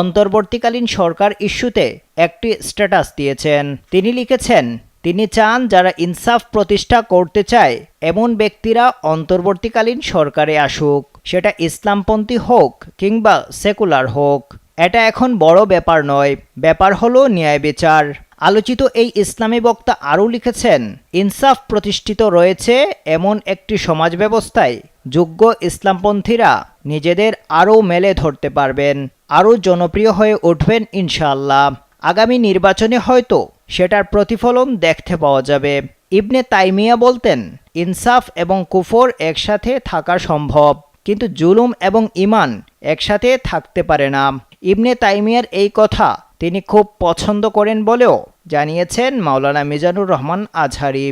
অন্তর্বর্তীকালীন সরকার ইস্যুতে একটি স্ট্যাটাস দিয়েছেন। তিনি লিখেছেন, তিনি চান যারা ইনসাফ প্রতিষ্ঠা করতে চায়, এমন ব্যক্তিরা অন্তর্বর্তীকালীন সরকারে আসুক। সেটা ইসলামপন্থী হোক কিংবা সেকুলার হোক। এটা এখন বড় ব্যাপার নয়। ব্যাপার হলো ন্যায় বিচার। আলোচিত এই ইসলামী বক্তা আরও লিখেছেন, ইনসাফ প্রতিষ্ঠিত রয়েছে এমন একটি সমাজ ব্যবস্থায় যোগ্য ইসলামপন্থীরা নিজেদের আরও মেলে ধরতে পারবেন। আরও জনপ্রিয় হয়ে উঠবেন ইনশাআল্লাহ। আগামী নির্বাচনে হয়তো সেটার প্রতিফলন দেখতে পাওয়া যাবে। ইবনে তাইমিয়া বলতেন, ইনসাফ এবং কুফর একসাথে থাকা সম্ভব, কিন্তু জুলুম এবং ইমান একসাথে থাকতে পারে না। ইবনে তাইমিয়ার এই কথা তিনি খুব পছন্দ করেন বলেও জানিয়েছেন মাওলানা মিজানুর রহমান আজহারি।